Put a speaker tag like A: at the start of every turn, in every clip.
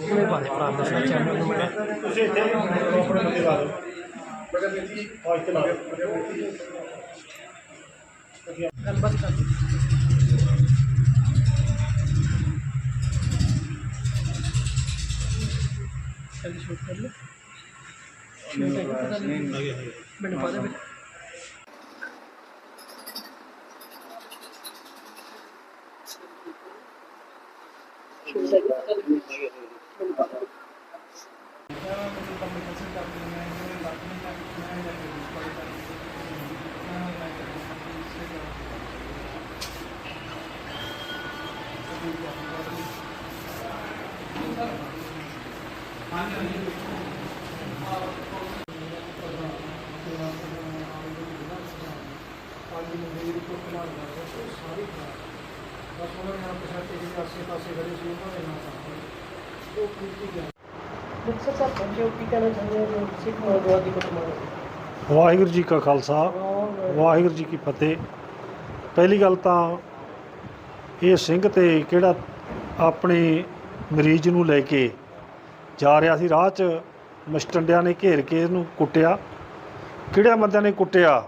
A: ਉਹਨੇ ਬਾਰੇ ਭਰਾ ਦੱਸਣਾ ਚੈਨਲ ਨੂੰ ਮੈਂ
B: ਤੁਸੀਂ ਇੱਥੇ ਆਪਣੇ ਬੰਦੇ ਲਾ ਦਿਓ ਬੜਾ ਬੇਟੀ ਆ ਇੱਥੇ ਲਾ ਦਿਓ
A: ਗੱਲਬਾਤ ਕਰ ਲਈ ਸ਼ੂਟ ਕਰ ਲੈ ਸ਼ੂਟ ਹੈ ਪਤਾ ਨਹੀਂ ਮੈਨੂੰ ਪਤਾ ਵੀ ਸ਼ੂਟ ਹੈ ਪਤਾ ਨਹੀਂ ਮੈਨੂੰ ਪਤਾ ਮੁਕਤਸਰ ਸਾਹਿਬ ਪਹੁੰਚੇ ਹੋ ਕੀ ਕਹਿਣਾ ਚਾਹੁੰਦੇ ਹੋ? ਸਿੱਖ ਨੌਜਵਾਨ ਦੀ ਕੁੱਟਮਾਰ
B: ਵਾਹਿਗੁਰੂ ਜੀ ਕਾ ਖਾਲਸਾ ਵਾਹਿਗੁਰੂ ਜੀ ਕੀ ਫਤਿਹ। ਪਹਿਲੀ ਗੱਲ ਤਾਂ ਇਹ ਸਿੰਘ ਤੇ ਕਿਹੜਾ ਆਪਣੇ ਮਰੀਜ਼ ਨੂੰ ਲੈ ਕੇ ਜਾ ਰਿਹਾ ਸੀ ਰਾਹ 'ਚ ਮਸਟੰਡਿਆਂ ਨੇ ਘੇਰ ਕੇ ਇਹਨੂੰ ਕੁੱਟਿਆ। ਕਿਹੜਿਆਂ ਬੰਦਿਆਂ ਨੇ ਕੁੱਟਿਆ?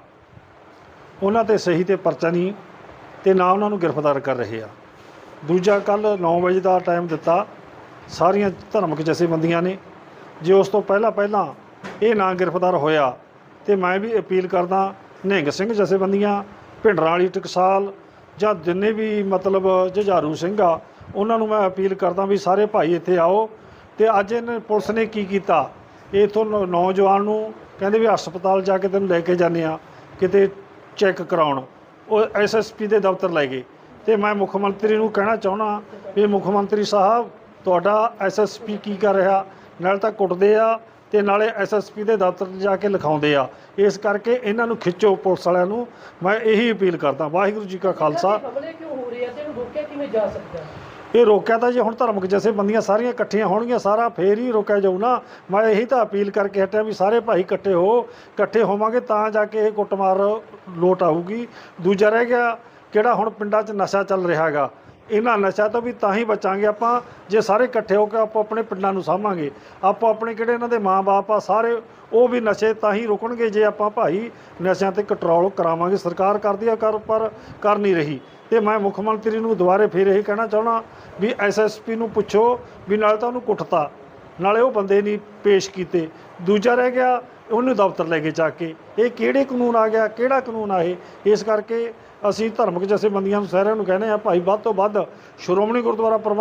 B: ਉਹਨਾਂ ਤੇ ਸਹੀ ਤੇ ਪਰਚਾ ਨਹੀਂ ਤੇ ਨਾ ਉਹਨਾਂ ਨੂੰ ਗ੍ਰਿਫਤਾਰ ਕਰ ਰਹੇ ਆ। ਦੂਜਾ ਕੱਲ 9 ਵਜੇ ਦਾ ਟਾਈਮ ਦਿੱਤਾ। ਸਾਰੀਆਂ ਧਰਮਿਕ ਜਥੇਬੰਦੀਆਂ ਨੇ। ਜੇ ਉਸ ਤੋਂ ਪਹਿਲਾਂ ਪਹਿਲਾਂ ਇਹ ਨਾ ਗ੍ਰਿਫਤਾਰ ਹੋਇਆ, ਤੇ ਮੈਂ ਵੀ ਅਪੀਲ ਕਰਦਾ, ਨਿਹੰਗ ਸਿੰਘ ਜਥੇਬੰਦੀਆਂ ਭਿੰਡਰਾਂ ਵਾਲੀ ਟਕਸਾਲ ਜਾਂ ਜਿੰਨੇ ਵੀ ਮਤਲਬ ਜੁਝਾਰੂ ਸਿੰਘ ਆ, ਉਹਨਾਂ ਨੂੰ ਮੈਂ ਅਪੀਲ ਕਰਦਾ ਵੀ ਸਾਰੇ ਭਾਈ ਇੱਥੇ ਆਓ। ਤੇ ਅੱਜ ਇਹਨੇ ਪੁਲਿਸ ਨੇ ਕੀ ਕੀਤਾ? ਇਥੋਂ ਨੌਜਵਾਨ ਨੂੰ ਕਹਿੰਦੇ ਵੀ ਹਸਪਤਾਲ ਜਾ ਕੇ ਤੈਨੂੰ ਲੈ ਕੇ ਜਾਂਦੇ ਆ, ਕਿਤੇ ਚੈੱਕ ਕਰਾਉਣ। ਉਹ ਐਸਐਸਪੀ ਦੇ ਦਫ਼ਤਰ ਲੈ ਗਏ। ਤੇ ਮੈਂ ਮੁੱਖ ਮੰਤਰੀ ਨੂੰ ਕਹਿਣਾ ਚਾਹੁੰਦਾ ਵੀ ਮੁੱਖ ਮੰਤਰੀ ਸਾਹਿਬ ਤੁਹਾਡਾ ਐਸਐਸਪੀ ਕੀ ਕਰ ਰਿਹਾ? ਨਾਲ ਤਾਂ ਕੁੱਟਦੇ ਆ ਤੇ ਨਾਲੇ ਐਸਐਸਪੀ ਦੇ ਦਫ਼ਤਰ ਜਾ ਕੇ ਲਿਖਾਉਂਦੇ ਆ। ਇਸ ਕਰਕੇ ਇਹਨਾਂ ਨੂੰ ਖਿੱਚੋ ਪੁਲਿਸ ਵਾਲਿਆਂ ਨੂੰ। ਮੈਂ ਇਹੀ ਅਪੀਲ ਕਰਦਾ ਵਾਹਿਗੁਰੂ ਜੀ ਕਾ ਖਾਲਸਾ। ਇਹ ਰੋਕਿਆ ਤਾਂ ਜੇ ਹੁਣ ਧਰਮਿਕ ਜਥੇਬੰਦੀਆਂ ਸਾਰੀਆਂ ਇਕੱਠੀਆਂ ਹੋਣਗੀਆਂ ਸਾਰਾ ਫੇਰ ਹੀ ਰੋਕਿਆ ਜਾਊ ਨਾ। ਮੈਂ ਇਹੀ ਤਾਂ ਅਪੀਲ ਕਰਕੇ ਹਟਿਆ ਵੀ ਸਾਰੇ ਭਾਈ ਇਕੱਠੇ ਹੋ ਇਕੱਠੇ ਹੋਵਾਂਗੇ ਤਾਂ ਜਾ ਕੇ ਇਹ ਕੁੱਟਮਾਰ ਲੋਟ ਆਊਗੀ। ਦੂਜਾ ਰਹਿ ਗਿਆ ਕਿਹੜਾ ਹੁਣ ਪਿੰਡਾਂ 'ਚ ਨਸ਼ਾ ਚੱਲ ਰਿਹਾ ਹੈਗਾ? ਇਹਨਾਂ ਨਸ਼ਾ ਤੋਂ ਵੀ ਤਾਂ ਹੀ ਬਚਾਂਗੇ ਆਪਾਂ, ਜੇ ਸਾਰੇ ਇਕੱਠੇ ਹੋ ਕੇ ਆਪੋ ਆਪਣੇ ਪਿੰਡਾਂ ਨੂੰ ਸਾਂਭਾਂਗੇ। ਆਪੋ ਆਪਣੇ ਕਿਹੜੇ ਇਹਨਾਂ ਦੇ ਮਾਂ-ਬਾਪ ਆ, ਸਾਰੇ ਉਹ ਵੀ ਨਸ਼ੇ ਤਾਂ ਹੀ ਰੁਕਣਗੇ ਜੇ ਆਪਾਂ ਭਾਈ ਨਸ਼ਿਆਂ ਤੇ ਕੰਟਰੋਲ ਕਰਾਵਾਂਗੇ। ਸਰਕਾਰ ਕਰਦੀ ਆ ਕਰ, ਪਰ ਕਰ ਨਹੀਂ ਰਹੀ। ਤੇ ਮੈਂ ਮੁੱਖ ਮੰਤਰੀ ਨੂੰ ਦੁਬਾਰੇ ਫੇਰ ਇਹ ਕਹਿਣਾ ਚਾਹਣਾ ਵੀ ਐਸਐਸਪੀ ਨੂੰ ਪੁੱਛੋ ਵੀ ਨਾਲ ਤਾਂ ਉਹਨੂੰ ਕੁੱਟਤਾ। ਨਾਲੇ ਉਹ ਬੰਦੇ ਨਹੀਂ ਪੇਸ਼ ਕੀਤੇ। ਦੂਜਾ ਰਹਿ ਗਿਆ, ਉਹਨੂੰ ਦਫ਼ਤਰ ਲੈ ਕੇ ਜਾ ਕੇ। ਇਹ ਕਿਹੜੇ ਕਾਨੂੰਨ ਆ ਗਿਆ, ਕਿਹੜਾ ਕਾਨੂੰਨ ਆ ਇਹ? ਇਸ ਕਰਕੇ ਅਸੀਂ ਧਾਰਮਿਕ ਜਥੇਬੰਦੀਆਂ ਨੂੰ ਸਾਰਿਆਂ ਨੂੰ ਕਹਿੰਦੇ ਆ ਭਾਈ ਵੱਧ ਤੋਂ ਵੱਧ ਸ਼੍ਰੋਮਣੀ ਗੁਰਦੁਆਰਾ ਪ੍ਰਬੰਧਕ